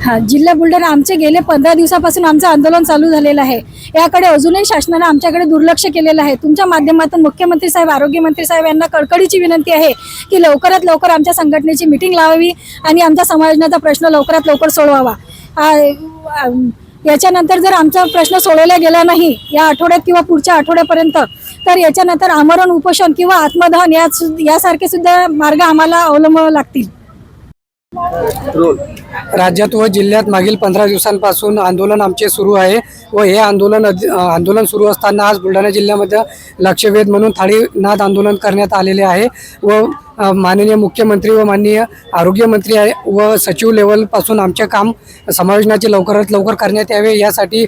हा जिल्हा बुलढाणा आमचे गेले पंधरा दिवसापासून आमचं आंदोलन चालू झालेलं आहे. याकडे अजूनही शासनानं आमच्याकडे दुर्लक्ष केलेलं आहे. तुमच्या माध्यमातून मुख्यमंत्री साहेब आरोग्यमंत्री साहेब यांना कडकडीची विनंती आहे की लवकरात लवकर आमच्या संघटनेची मिटिंग लावावी आणि आमच्या समायोजनाचा प्रश्न लवकरात लवकर सोडवावा. याच्यानंतर जर आमचा प्रश्न सोडवला गेला नाही या आठवड्यात किंवा पुढच्या आठवड्यापर्यंत तर याच्यानंतर आमरण उपोषण किंवा आत्मदहन या यासारखे सुद्धा मार्ग आम्हाला अवलंबावे लागतील. राज्यात व जिल्ह्यात मागील पंधरा दिवसांपासून आंदोलन आमचे सुरू आहे व हे आंदोलन आंदोलन सुरू असताना आज बुलढाणा जिल्ह्यामध्ये लक्षवेध म्हणून थाळीनाद आंदोलन करण्यात आलेले आहे व माननीय मुख्यमंत्री व माननीय आरोग्यमंत्री आहे व सचिव लेवलपासून आमचे काम समायोजनाचे लवकरात लवकर करण्यात यावे. यासाठी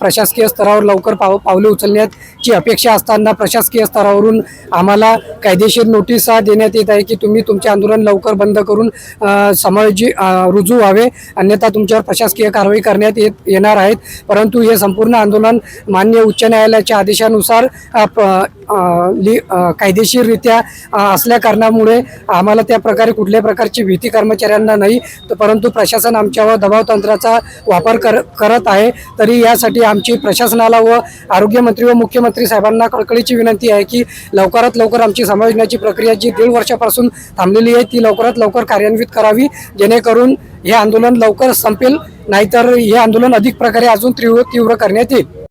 प्रशासकीय स्तरावर लवकर पाव पावले उचलण्याची अपेक्षा असताना प्रशासकीय स्तरावरून आम्हाला कायदेशीर नोटिसा देण्यात येत आहे की तुम्ही तुमचे आंदोलन लवकर बंद करून समायोजी रुजू व्हावे. अन्यथा तुमच्यावर प्रशासकीय कारवाई करण्यात येत येणार आहेत. परंतु हे संपूर्ण आंदोलन मान्य उच्च न्यायालयाच्या आदेशानुसार प- लि- कायदेशीररित्या असल्या कारणामुळे आम्हाला त्या प्रकारे कुठल्याही प्रकारची भीती कर्मचाऱ्यांना नाही. तर परंतु प्रशासन आमच्यावर दबाव तंत्राचा वापर कर करत आहे. तरी यासाठी आमची प्रशासनाला व आरोग्यमंत्री व मुख्यमंत्री साहेबांना कळकळीची विनंती आहे की लवकरात लवकर आमची समायोजनाची प्रक्रिया जी दीड वर्षापासून थांबलेली आहे ती लवकरात लवकर कार्यान्वित करावी. जेणेकरून हे आंदोलन लवकर संपेल नाहीतर हे आंदोलन अधिक प्रकारे अजून तीव्र तीव्र करण्यात येईल.